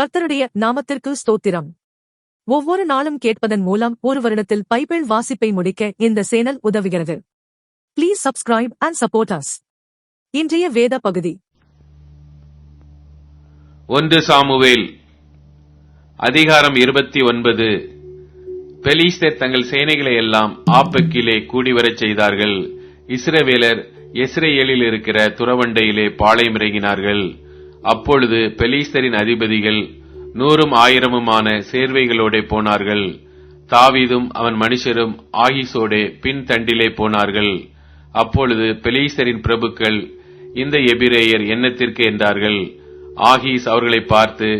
கர்த்தருடைய நாமத்திற்கு ஸ்தோத்திரம். ஒவ்வொரு நாளும் கேட்பதன் மூலம் ஒரு வருடத்தில் பைபிள் வாசிப்பை முடிக்க இந்த சேனல் உதவுகிறது. Please subscribe and support us இன்றைய வேத பகுதி. ஒன்று சாமுவேல் அதிகாரம் இருபத்தி ஒன்பது. பெலிஸ்தர் தங்கள் சேனைகளை எல்லாம் ஆப்பக்கிலே கூடிவரச் செய்தார்கள். இஸ்ரவேலர் எஸ்ரேலில் இருக்கிற துறவண்டையிலே பாளையம் இறங்கினார்கள். அப்பொழுது பெலிஸ்தரின் அதிபதிகள் நூறும் ஆயிரமுமான சேர்வைகளோடே போனார்கள். தாவீதும் அவன் மனுஷரும் ஆகிசோடே பின் தண்டிலே போனார்கள். அப்பொழுது பெலிஸ்தரின் பிரபுக்கள் இந்த எபிரேயர் எண்ணத்திற்கு என்றார்கள். ஆகிஸ் அவர்களை பார்த்து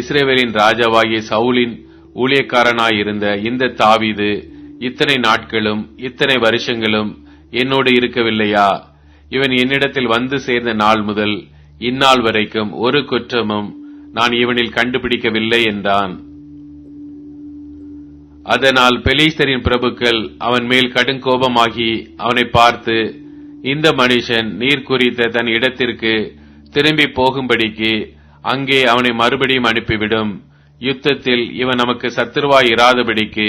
இஸ்ரேவேலின் ராஜாவாகிய சவுலின் ஊழியக்காரனாயிருந்த இந்த தாவீது இத்தனை நாட்களும் இத்தனை வருஷங்களும் என்னோடு இருக்கவில்லையா? இவன் என்னிடத்தில் வந்து சேர்ந்த நாள் முதல் இந்நாள் வரைக்கும் ஒரு குற்றமும் நான் இவனில் கண்டுபிடிக்கவில்லை என்றான். அதனால் பெலிஸ்தரின் பிரபுக்கள் அவன் மேல் கடுங்கோபமாகி அவனை பார்த்து இந்த மனுஷன் நீர் குறித்த தன் இடத்திற்கு திரும்பி போகும்படிக்கு அங்கே அவனை மறுபடியும் அனுப்பிவிடும். யுத்தத்தில் இவன் நமக்கு சத்துருவாய் இராதபடிக்கு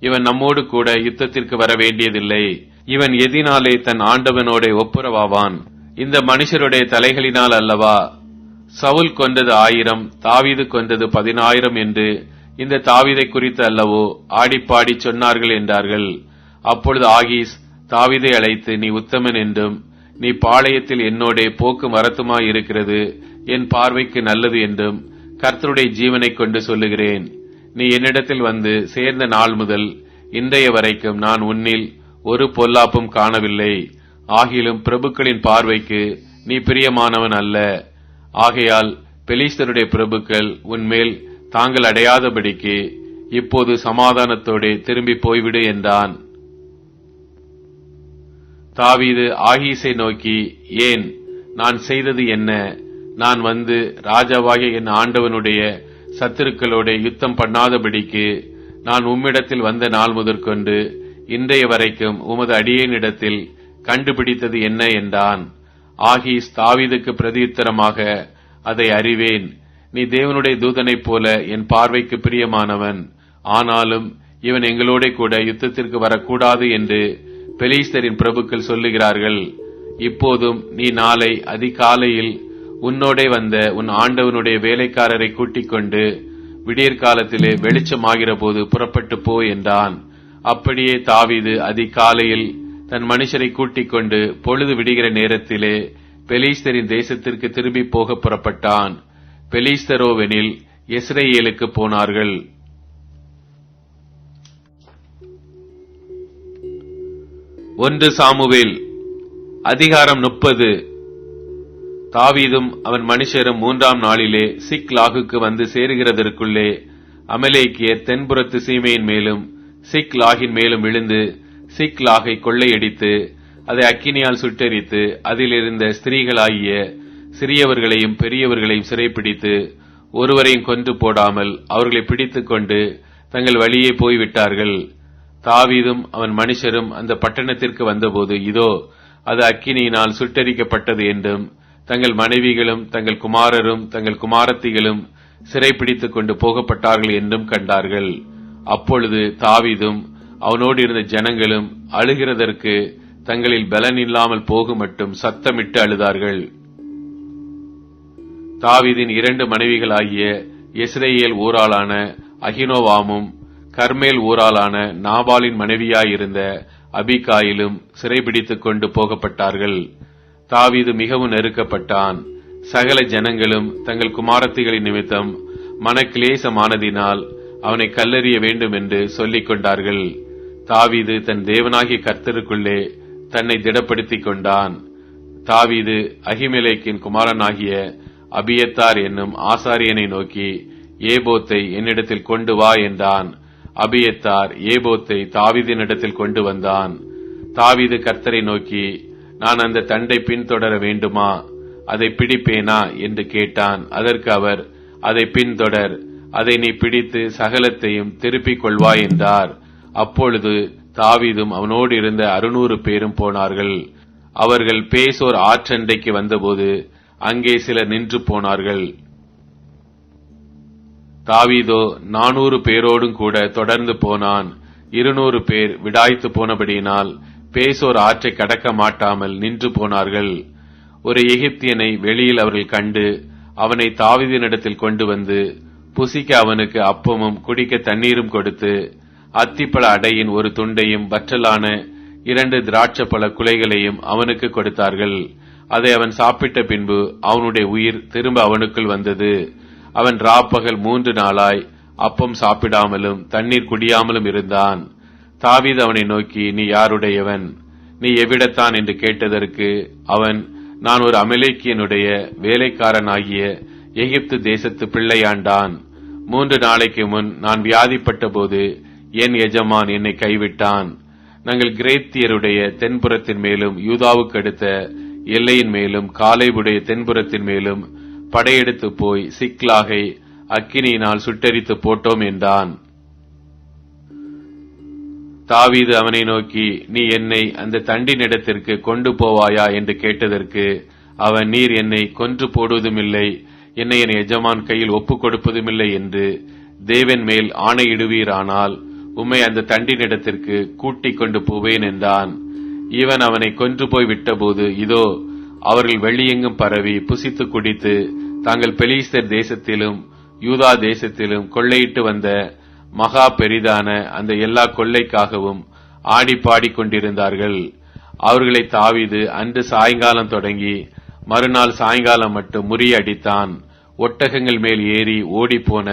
இவன் நம்மோடு கூட யுத்தத்திற்கு வர வேண்டியதில்லை. இவன் எதினாலே தன் ஆண்டவனோட ஒப்புரவாவான். இந்த மனுஷருடைய தலைகளினால் அல்லவா? சவுல் கொண்டது ஆயிரம் தாவீது கொண்டது பதினாயிரம் என்று இந்த தாவீதை குறித்து அல்லவோ ஆடிப்பாடி சொன்னார்கள் என்றார்கள். அப்பொழுது ஆகீஸ் தாவீதை அழைத்து நீ உத்தமன் என்றும் நீ பாளையத்தில் என்னோடே போக்கு மரத்துமாய் இருக்கிறது என் பார்வைக்கு நல்லது என்றும் கர்த்தருடைய ஜீவனைக் கொண்டு சொல்லுகிறேன். நீ என்னிடத்தில் வந்து சேர்ந்த நாள் முதல் இன்றைய வரைக்கும் நான் உன்னில் ஒரு பொல்லாப்பும் காணவில்லை. ஆகிலும் பிரபுக்களின் பார்வைக்கு நீ பிரியமானவன் அல்ல. ஆகையால் பெலிஸ்தருடைய பிரபுக்கள் உன்மேல் தாங்கள் அடையாதபடிக்கு இப்போது சமாதானத்தோடே திரும்பி போய்விடு என்றான். தாவீது ஆகீஸை நோக்கி ஏன்? நான் செய்தது என்ன? நான் வந்து ராஜாவாகிய என் ஆண்டவனுடைய சத்துருக்களோட யுத்தம் பண்ணாதபடிக்கு நான் உம்மிடத்தில் வந்த நாள் முதற்கொண்டு இன்றைய வரைக்கும் உமது அடியேனிடத்தில் கண்டுபிடித்தது என்ன என்றான். ஆகீஸ் தாவீதுக்கு பிரதியுத்தரமாக அதை அறிவேன். நீ தேவனுடைய தூதனைப் போல என் பார்வைக்கு பிரியமானவன். ஆனாலும் இவன் எங்களோட கூட யுத்தத்திற்கு வரக்கூடாது என்று பெலிஸ்தரின் பிரபுக்கள் சொல்லுகிறார்கள். இப்போதும் நீ நாளை அதிகாலையில் உன்னோடே வந்த உன் ஆண்டவனுடைய வேலைக்காரரை கூட்டிக் கொண்டு விடியற்காலத்திலே வெளிச்சமாகிற போது புறப்பட்டு போ என்றான். அப்படியே தாவீது அதிகாலையில் தன் மனுஷரை கூட்டிக் கொண்டு பொழுது விடுகிற நேரத்திலே பெலிஸ்தரின் தேசத்திற்கு திரும்பி போக புறப்பட்டான். பெலிஸ்தரோவெனில் இஸ்ரேலுக்கு போனார்கள். ஒன்று சாமுவேல் அதிகாரம் முப்பது. தாவீதும் அவன் மனுஷரும் மூன்றாம் நாளிலே சிக் லாகுக்கு வந்து சேருகிறதற்குள்ளே அமலேக்கிய தென்புறத்து சீமையின் மேலும் சிக் லாகின் மேலும் விழுந்து சிக் லாகை கொள்ளையடித்து அதை அக்கினியால் சுட்டெரித்து அதில் இருந்த ஸ்திரீகளாகிய சிறியவர்களையும் பெரியவர்களையும் சிறைப்பிடித்து ஒருவரையும் கொன்று போடாமல் அவர்களை பிடித்துக் கொண்டு தங்கள் வழியே போய்விட்டார்கள். தாவீதும் அவன் மனுஷரும் அந்த பட்டணத்திற்கு வந்தபோது இதோ அது அக்கினியினால் சுட்டரிக்கப்பட்டது என்றும் தங்கள் மனைவிகளும் தங்கள் குமாரரும் தங்கள் குமாரத்திகளும் சிறைப்பிடித்துக் கொண்டு போகப்பட்டார்கள் என்றும் கண்டார்கள். அப்பொழுது தாவீதும் அவனோடு இருந்த ஜனங்களும் அழுகிறதற்கு தங்களில் பலன் இல்லாமல் போகும் மட்டும் சத்தமிட்டு அழுதார்கள். தாவீதின் இரண்டு மனைவிகளாகிய இஸ்ரேல் ஊராளான அகினோவாமும் கர்மேல் ஊராளான நாபாலின் மனைவியாயிருந்த அபிகாயிலும் சிறைபிடித்துக் கொண்டு போகப்பட்டார்கள். தாவீது மிகவும் நெருக்கப்பட்டான். சகல ஜனங்களும் தங்கள் குமாரத்திகளின் நிமித்தம் மனக்கிளேசமானதினால் அவனை கல்லறிய வேண்டும் என்று சொல்லிக் கொண்டார்கள் தாவீது தன் தேவனாகிய கர்த்தருக்குள்ளே தன்னை திடப்படுத்திக் கொண்டான். தாவீது அகிமெலேக்கின் குமாரனாகிய அபியத்தார் என்னும் ஆசாரியனை நோக்கி ஏபோத்தை என்னிடத்தில் கொண்டு வா என்றான். அபியத்தார் ஏபோத்தை தாவிதினிடத்தில் கொண்டு வந்தான். தாவீது கர்த்தரை நோக்கி நான் அந்த தண்டை பின்தொடர வேண்டுமா? அதை பிடிப்பேனா? என்று கேட்டான். அதற்கு அவர் அதை பின்தொடர். அதை நீ பிடித்து சகலத்தையும் திருப்பிக் கொள்வாய் என்றார். அப்பொழுது தாவீதும் அவனோடு இருந்த அறுநூறு பேரும் போனார்கள். அவர்கள் பேசோர் ஆற்றண்டைக்கு வந்தபோது அங்கே சிலர் நின்று போனார்கள். தாவீதோ நானூறு பேரோடும் கூட தொடர்ந்து போனான். இருநூறு பேர் விடாய்த்து போனபடியினால் பேசோர் ஆற்றை கடக்க மாட்டாமல் நின்று போனார்கள். ஒரு எகிப்தியனை வெளியில் அவர்கள் கண்டு அவனை தாவீதினிடத்தில் கொண்டு வந்து புசிக்க அவனுக்கு அப்பமும் குடிக்க தண்ணீரும் கொடுத்து அத்திப்பழ அடையின் ஒரு துண்டையும் வற்றலான இரண்டு திராட்சப்பழ குலைகளையும் அவனுக்கு கொடுத்தார்கள். அதை அவன் சாப்பிட்ட பின்பு அவனுடைய உயிர் திரும்ப அவனுக்குள் வந்தது. அவன் ராப்பகல் மூன்று நாளாய் அப்பம் சாப்பிடாமலும் தண்ணீர் குடியாமலும் இருந்தான். தாவீது அவனை நோக்கி நீ யாருடையவன்? நீ எவ்விடத்தான்? என்று கேட்டதற்கு அவன் நான் ஒரு அமலேக்கியனுடைய வேலைக்காரனாகிய எகிப்து தேசத்து பிள்ளையாண்டான். மூன்று நாளைக்கு முன் நான் வியாதிப்பட்ட போது என் எஜமான் என்னை கைவிட்டான். நாங்கள் கிரேத்தியருடைய தென்புறத்தின் மேலும் யூதாவுக்கு அடுத்த எல்லையின் மேலும் காலைவுடைய தென்புறத்தின் மேலும் படையெடுத்து போய் சிக்லாகை அக்கினியினால் சுட்டரித்து போட்டோம் என்றான். தாவீது அவனை நோக்கி நீ என்னை அந்த தண்டினிடத்திற்கு கொண்டு போவாயா? என்று கேட்டதற்கு அவன் நீர் என்னை கொன்று போடுவதுமில்லை என்னை என் எஜமான் கையில் ஒப்புக் கொடுப்பதுமில்லை என்று தேவன் மேல் ஆணையிடுவீரானால் உம்மை அந்த தண்டினிடத்திற்கு கூட்டிக் கொண்டு போவேன் என்றான். இவன் அவனை கொன்று போய் விட்டபோது இதோ அவர்கள் வெளியெங்கும் பரவி புசித்து குடித்து தாங்கள் பெலிஸ்தர் தேசத்திலும் யூதா தேசத்திலும் கொள்ளையிட்டு வந்த மகா பெரிதான அந்த எல்லா கொள்ளைக்காகவும் ஆடி பாடிக்கொண்டிருந்தார்கள் அவர்களை தாவிது அன்று சாயங்காலம் தொடங்கி மறுநாள் சாயங்காலம் மட்டும் முறியடித்தான் ஒட்டகங்கள் மேல் ஏறி ஓடிப்போன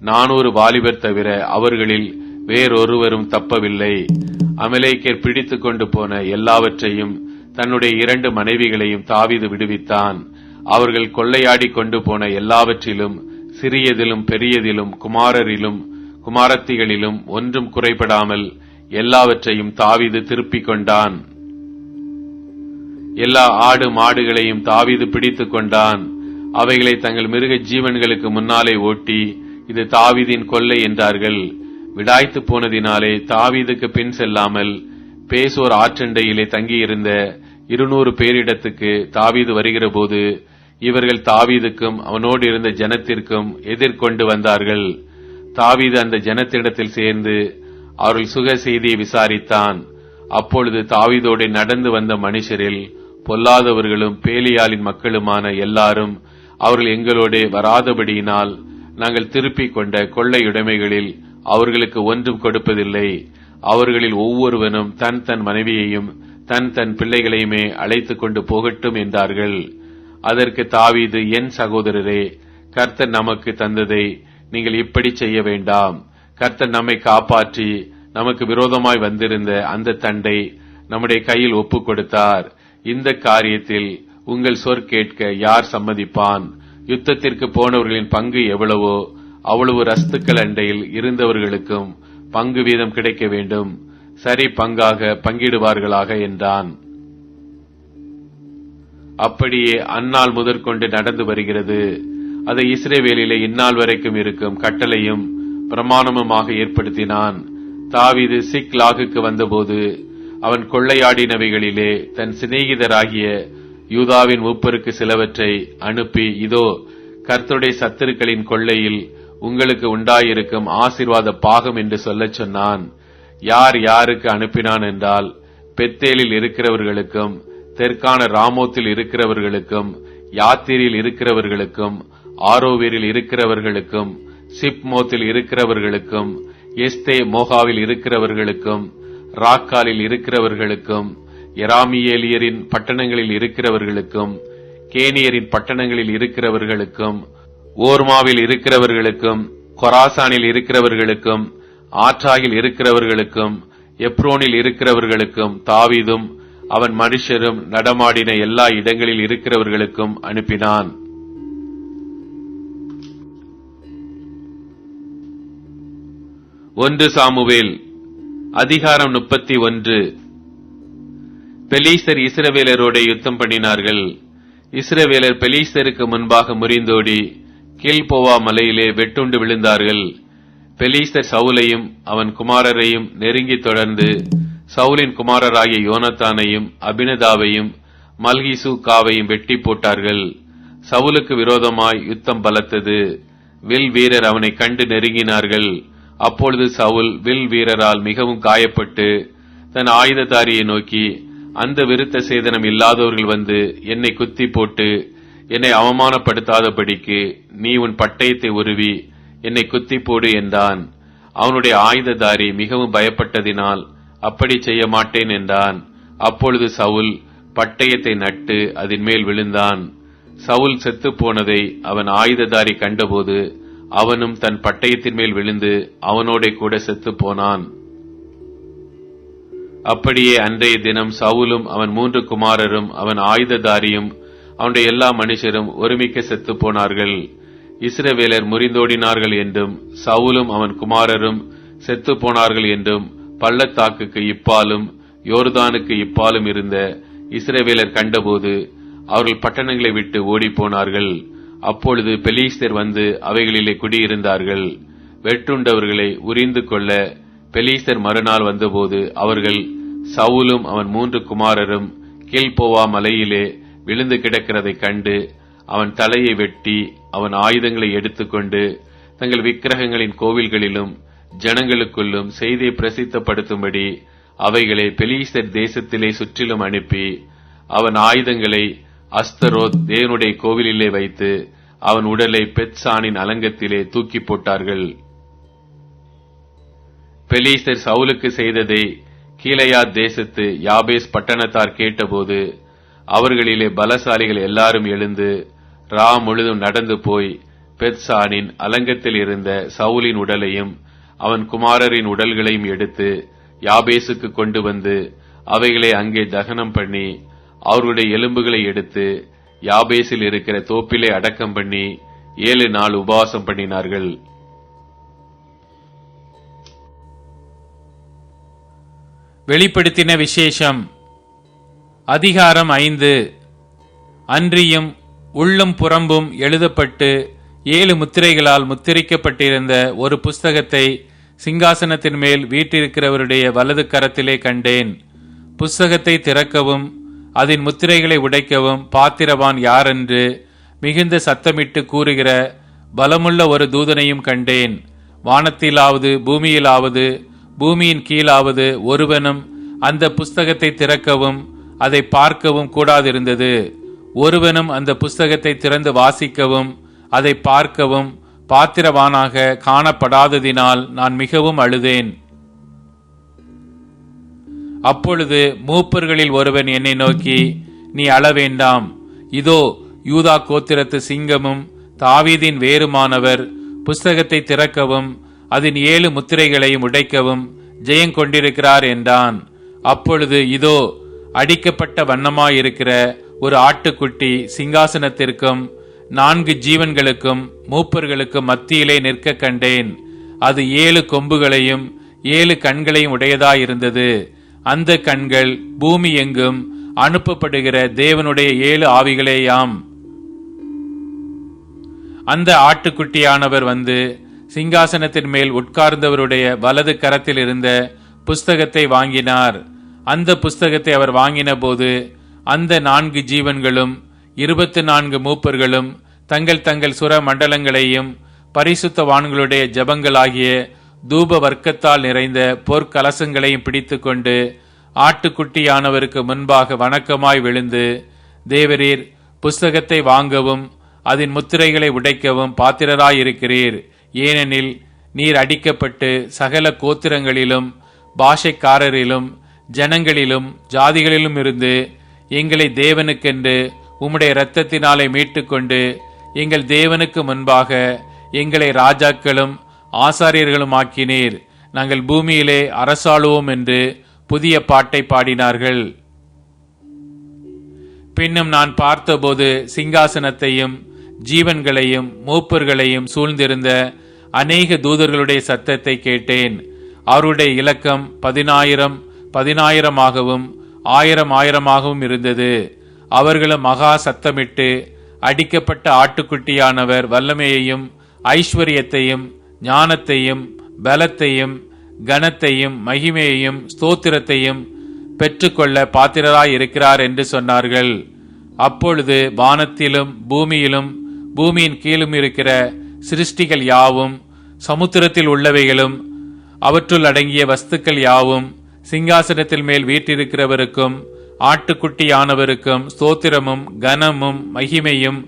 நானூறு வாலிபர் தவிர அவர்களில் வேறொருவரும் தப்பவில்லை. அமலேக்கர் பிடித்துக் கொண்டு போன எல்லாவற்றையும் தன்னுடைய இரண்டு மனைவிகளையும் தாவிது விடுவித்தான். அவர்கள் கொள்ளையாடி கொண்டு போன எல்லாவற்றிலும் சிறியதிலும் பெரியதிலும் குமாரரிலும் குமாரத்திகளிலும் ஒன்றும் குறைபடாமல் எல்லாவற்றையும் தாவிது திருப்பிக் கொண்டான். எல்லா ஆடு மாடுகளையும் தாவிது பிடித்துக் கொண்டான். அவைகளை தங்கள் மிருக ஜீவன்களுக்கு முன்னாலே ஓட்டி இது தாவிதின் கொள்ளை என்றார்கள். விடாய்த்து போனதினாலே தாவீதுக்கு பின் செல்லாமல் பேசோர் ஆற்றண்டையிலே தங்கியிருந்த இருநூறு பேரிடத்துக்கு தாவீது வருகிறபோது இவர்கள் தாவீதுக்கும் அவனோடு இருந்த ஜனத்திற்கும் எதிர்கொண்டு வந்தார்கள். தாவீது அந்த ஜனத்திடத்தில் சேர்ந்து அவர்கள் சுக செய்தியை விசாரித்தான். அப்பொழுது தாவீதோடு நடந்து வந்த மனுஷரில் பொல்லாதவர்களும் பேலியாளின் மக்களுமான எல்லாரும் அவர்கள் எங்களோடு வராதபடியினால் நாங்கள் திருப்பிக் கொண்ட கொள்ளையுடைமைகளில் அவர்களுக்கு ஒன்றும் கொடுப்பதில்லை. அவர்களில் ஒவ்வொருவனும் தன் தன் மனைவியையும் தன் தன் பிள்ளைகளையுமே அழைத்துக் கொண்டு போகட்டும் என்றார்கள். அதற்கு தாவீது என் சகோதரரே கர்த்தர் நமக்கு தந்ததை நீங்கள் இப்படி செய்ய வேண்டாம். கர்த்தர் நம்மை காப்பாற்றி நமக்கு விரோதமாய் வந்திருந்த அந்த தண்டை நம்முடைய கையில் ஒப்புக் கொடுத்தார். இந்த காரியத்தில் உங்கள் சொற் கேட்க யார் சம்மதிப்பான்? யுத்தத்திற்கு போனவர்களின் பங்கு எவ்வளவோ அவ்வளவு ரஸ்துக்கள் அண்டையில் இருந்தவர்களுக்கும் பங்கு வீதம் கிடைக்க வேண்டும். சரி பங்காக பங்கிடுவார்களாக என்றான். அப்படியே அந்நாள் முதற்கொண்டு நடந்து வருகிறது. அதை இஸ்ரேவேலிலே இந்நாள் வரைக்கும் இருக்கும் கட்டளையும் பிரமாணமுமாக ஏற்படுத்தினான். தாவிது சிக் லாகுக்கு வந்தபோது அவன் கொள்ளையாடினவைகளிலே தன் சிநேகிதராகிய யூதாவின் மூப்பருக்கு சிலவற்றை அனுப்பி இதோ கர்த்தருடைய சத்துருக்களின் கொள்ளையில் உங்களுக்கு உண்டாயிருக்கும் ஆசிர்வாத பாகம் என்று சொல்லச் சொன்னான். யார் யாருக்கு அனுப்பினான் என்றால் பெத்தேலில் இருக்கிறவர்களுக்கும் தெற்கான ராமோத்தில் இருக்கிறவர்களுக்கும் யாத்திரியில் இருக்கிறவர்களுக்கும் ஆரோவேரில் இருக்கிறவர்களுக்கும் சிப்மோத்தில் இருக்கிறவர்களுக்கும் எஸ்தே மோகாவில் இருக்கிறவர்களுக்கும் ராக்காலில் இருக்கிறவர்களுக்கும் எராமியேலியரின் பட்டணங்களில் இருக்கிறவர்களுக்கும் கேனியரின் பட்டணங்களில் இருக்கிறவர்களுக்கும் ஓர்மாவில் இருக்கிறவர்களுக்கும் கொராசானில் இருக்கிறவர்களுக்கும் ஆற்றாகில் இருக்கிறவர்களுக்கும் எப்ரோனில் இருக்கிறவர்களுக்கும் தாவீதும் அவன் மனுஷரும் நடமாடின எல்லா இடங்களில் இருக்கிறவர்களுக்கும் அனுப்பினான். ஒன்று சாமுவேல் அதிகாரம் முப்பத்தி ஒன்று பெலீசர் இஸ்ரவேலரோட யுத்தம் பண்ணினார்கள். இஸ்ரவேலர் பெலீசருக்கு முன்பாக முறிந்தோடி கீழ்போவா மலையிலே வெட்டுண்டு விழுந்தார்கள். பெலீஸ்தர் சவுலையும் அவன் குமாரரையும் நெருங்கி தொடர்ந்து சவுலின் குமாரராகிய யோனத்தானையும் அபினதாவையும் மல்கிசு காவையும் வெட்டி போட்டார்கள். சவுலுக்கு விரோதமாய் யுத்தம் பலத்தது. வில் வீரர் அவனை கண்டு நெருங்கினார்கள். அப்பொழுது சவுல் வில் வீரரால் மிகவும் காயப்பட்டு தன் ஆயுததாரியை நோக்கி அந்த விருத்த சேதனம் இல்லாதவர்கள் வந்து என்னை குத்தி போட்டு என்னை அவமானப்படுத்தாதபடிக்கு நீ உன் பட்டயத்தை உருவி என்னை குத்தி போடு என்றான். அவனுடைய ஆயுததாரி மிகவும் பயப்பட்டதினால் அப்படி செய்ய மாட்டேன் என்றான். அப்பொழுது சவுல் பட்டயத்தை நட்டு அதன் மேல் விழுந்தான். சவுல் செத்து போனதை அவன் ஆயுததாரி கண்டபோது அவனும் தன் பட்டயத்தின் மேல் விழுந்து அவனோட கூட செத்துப் போனான் அப்படியே அன்றைய தினம் சவுலும் அவன் மூன்று குமாரரும் அவன் ஆயுததாரியும் அவனுடைய எல்லா மனுஷரும் ஒருமிக்க செத்து போனார்கள். இஸ்ரவேலர் முறிந்தோடினார்கள் என்றும் சவுலும் அவன் குமாரரும் செத்து போனார்கள் என்றும் பள்ளத்தாக்குக்கு இப்பாலும் யோர்தானுக்கு இப்பாலும் இருந்த இஸ்ரவேலர் கண்டபோது அவர்கள் பட்டணங்களை விட்டு ஓடிப்போனார்கள். அப்பொழுது பெலீஸ்தர் வந்து அவைகளிலே குடியிருந்தார்கள். வெட்டுண்டவர்களை உரிந்து கொள்ள பெலீஸ்தர் மறுநாள் வந்தபோது அவர்கள் சவுலும் அவன் மூன்று குமாரரும் கீழ்போவா மலையிலே விழுந்து கிடக்கிறதை கண்டு அவன் தலையை வெட்டி அவன் ஆயுதங்களை எடுத்துக்கொண்டு தங்கள் விக்கிரகங்களின் கோவில்களிலும் ஜனங்களுக்குள்ளும் செய்தியை பிரசித்தப்படுத்தும்படி அவைகளை பெலீஸ்தர் தேசத்திலே சுற்றிலும் அனுப்பி அவன் ஆயுதங்களை அஸ்தரோத் தேவனுடைய கோவிலிலே வைத்து அவன் உடலை பெத்சானின் அலங்கத்திலே தூக்கி போட்டார்கள். பெலீஸ்தர் சவுலுக்கு செய்ததை கீழையா தேசத்து யாபேஸ் பட்டணத்தார் கேட்டபோது அவர்களிலே பலசாலிகள் எல்லாரும் எழுந்து ரா முழுதும் நடந்து போய் பெத்சானின் அலங்கத்தில் இருந்த சவுலின் உடலையும் அவன் குமாரரின் உடல்களையும் எடுத்து யாபேசுக்கு கொண்டு வந்து அவைகளை அங்கே தகனம் பண்ணி அவர்களுடைய எலும்புகளை எடுத்து யாபேசில் இருக்கிற தோப்பிலே அடக்கம் பண்ணி ஏழு நாள் உபவாசம் பண்ணினார்கள். வெளிப்படுத்தின விசேஷம். அதிகாரம் ஐந்து. அன்றியும் உள்ளும் புறம்பும் எழுதப்பட்டு ஏழு முத்திரைகளால் முத்திரிக்கப்பட்டிருந்த ஒரு புஸ்தகத்தை சிங்காசனத்தின் மேல் வீட்டிருக்கிறவருடைய வலது கரத்திலே கண்டேன். புஸ்தகத்தை திறக்கவும் அதன் முத்திரைகளை உடைக்கவும் பாத்திரவான் யாரென்று மிகுந்த சத்தமிட்டு கூறுகிற பலமுள்ள ஒரு தூதனையும் கண்டேன். வானத்திலாவது பூமியிலாவது பூமியின் கீழாவது ஒருவனும் அந்த புஸ்தகத்தை திறக்கவும் அதை பார்க்கவும் கூடாதிருந்தது. ஒருவனும் அந்த புஸ்தகத்தை திறந்து வாசிக்கவும் அதை பார்க்கவும் பாத்திரவானாக காணப்படாததினால் நான் மிகவும் அழுதேன். அப்பொழுது மூப்பர்களில் ஒருவன் என்னை நோக்கி நீ அழ வேண்டாம். இதோ யூதா கோத்திரத்து சிங்கமும் தாவீதின் வேறுமானவர் புஸ்தகத்தை திறக்கவும் அதன் ஏழு முத்திரைகளையும் உடைக்கவும் ஜெயம் கொண்டிருக்கிறார் என்றான். அப்பொழுது இதோ அடிக்கப்பட்ட வண்ணமாயிருக்கிற ஒரு ஆட்டுக்குட்டி சிங்காசனத்திற்கும் நான்கு ஜீவன்களுக்கும் மூப்பர்களுக்கும் மத்தியிலே நிற்க கண்டேன். அது ஏழு கொம்புகளையும் ஏழு கண்களையும் உடையதாயிருந்தது. அந்த கண்கள் பூமி எங்கும் அனுப்பப்படுகிற தேவனுடைய ஏழு ஆவிகளேயாம். அந்த ஆட்டுக்குட்டியானவர் வந்து சிங்காசனத்தின் மேல் உட்கார்ந்தவருடைய வலது கரத்தில் இருந்த புஸ்தகத்தை வாங்கினார். அந்த புஸ்தகத்தை அவர் வாங்கின போது அந்த நான்கு ஜீவன்களும் இருபத்தி நான்கு மூப்பர்களும் தங்கள் தங்கள் சுர மண்டலங்களையும் பரிசுத்தவான்களுடைய ஜபங்களாகிய தூப வர்க்கத்தால் நிறைந்த பொற்கலசங்களையும் பிடித்துக்கொண்டு ஆட்டுக்குட்டியானவருக்கு முன்பாக வணக்கமாய் விழுந்து தேவரீர் புஸ்தகத்தை வாங்கவும் அதன் முத்திரைகளை உடைக்கவும் பாத்திரராயிருக்கிறீர். ஏனெனில் நீர் அடிக்கப்பட்டு சகல கோத்திரங்களிலும் பாஷைக்காரரிலும் ஜனங்களிலும் ஜாதிகளிலும் இருந்து எங்களை தேவனுக்கென்று உம்முடைய இரத்தத்தினாலே மீட்டுக்கொண்டு எங்கள் தேவனுக்கு முன்பாக எங்களை ராஜாக்களும் ஆசாரியர்களும் ஆக்கினீர். நாங்கள் பூமியிலே அரசாளுவோம் என்று புதிய பாட்டை பாடினார்கள். பின்னும் நான் பார்த்தபோது சிங்காசனத்தையும் ஜீவன்களையும் மூப்பர்களையும் சூழ்ந்திருந்த அநேக தூதர்களுடைய சத்தத்தை கேட்டேன். அவருடைய இலக்கம் பதினாயிரம் பதினாயிரமாகவும் ஆயிரம் ஆயிரமாகவும் இருந்தது. அவர்களும் மகா சத்தமிட்டு அடிக்கப்பட்ட ஆட்டுக்குட்டியானவர் வல்லமையையும் ஐஸ்வர்யத்தையும் ஞானத்தையும் பலத்தையும் கனத்தையும் மகிமையையும் ஸ்தோத்திரத்தையும் பெற்றுக்கொள்ள பாத்திரராய் இருக்கிறார் என்று சொன்னார்கள். அப்பொழுது வானத்திலும் பூமியிலும் பூமியின் கீழும் இருக்கிற சிருஷ்டிகள் யாவும் சமுத்திரத்தில் உள்ளவைகளும் அவற்றுள் அடங்கிய வஸ்துக்கள் யாவும் சிங்காசனத்தில் மேல் வீற்றிருக்கிறவருக்கும் ஆட்டுக்குட்டியானவருக்கும் ஸ்தோத்திரமும் கனமும் மகிமையும்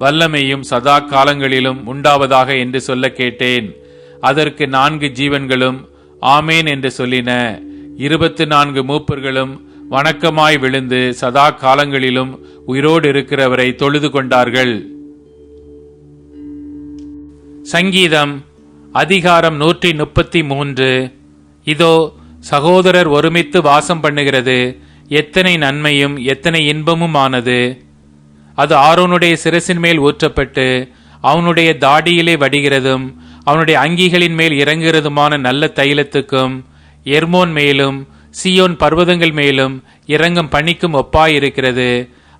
வல்லமையும் சதா காலங்களிலும் உண்டாவதாக என்று சொல்ல கேட்டேன். அதற்கு நான்கு ஜீவன்களும் ஆமேன் என்று சொல்லின. இருபத்து நான்கு மூப்பர்களும் வணக்கமாய் விழுந்து சதா காலங்களிலும் உயிரோடு இருக்கிறவரை தொழுது கொண்டார்கள். சங்கீதம் அதிகாரம் நூற்றி முப்பத்தி மூன்று. இதோ சகோதரர் ஒருமித்து வாசம் பண்ணுகிறது. எத்தனை நன்மையும் எத்தனை இன்பமும் ஆனது அது ஆரோனுடைய சிரசின் மேல் ஊற்றப்பட்டு அவனுடைய தாடியிலே வடிகிறதும் அவனுடைய அங்கிகளின் மேல் இறங்குகிறதுமான நல்ல தைலத்துக்கும் எர்மோன் மேலும் சியோன் பர்வதங்கள் மேலும் இறங்கும் பணிக்கும் ஒப்பாயிருக்கிறது.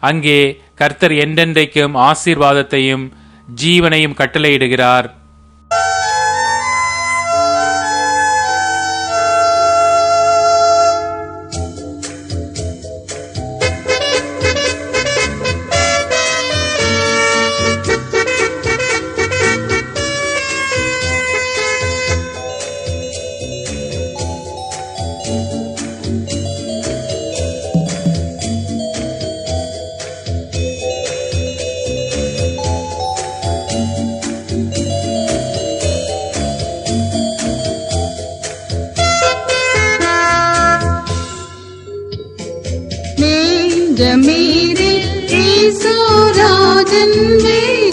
அங்கே கர்த்தர் என்றென்றைக்கும் ஆசீர்வாதத்தையும் ஜீவனையும் கட்டளையிடுகிறார். मेरे राजन में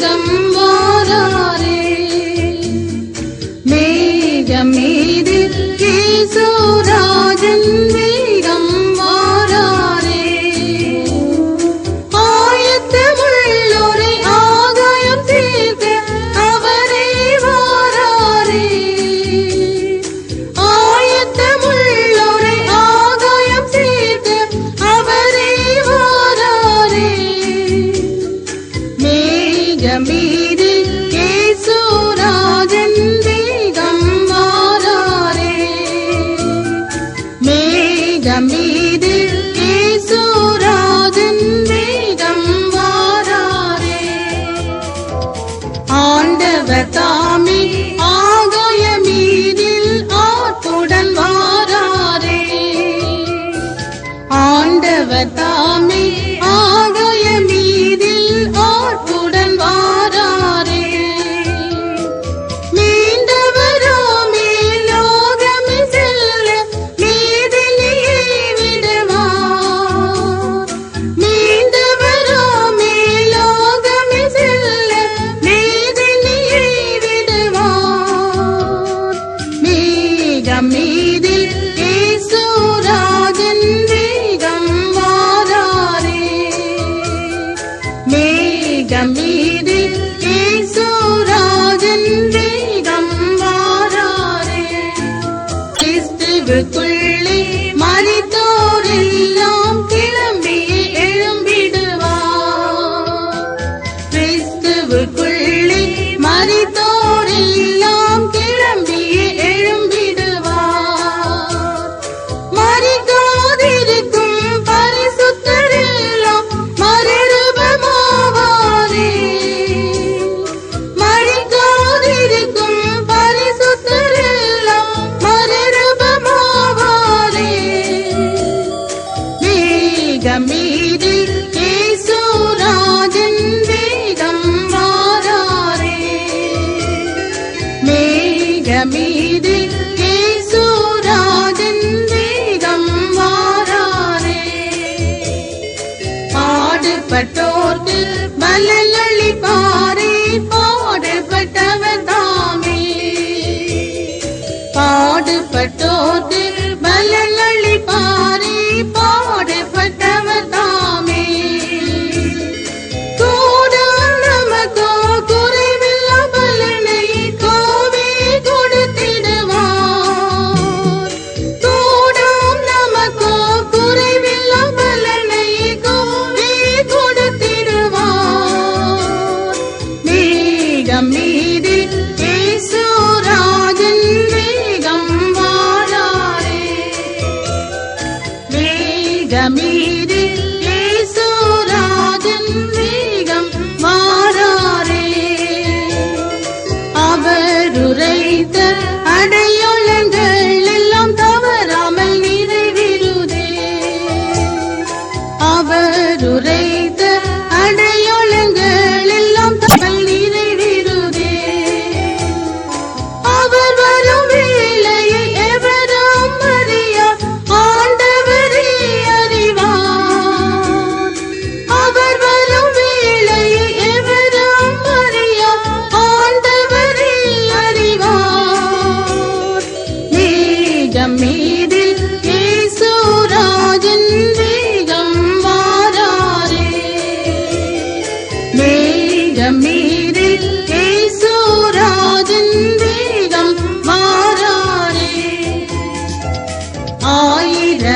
Sure.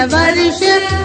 வருஷம்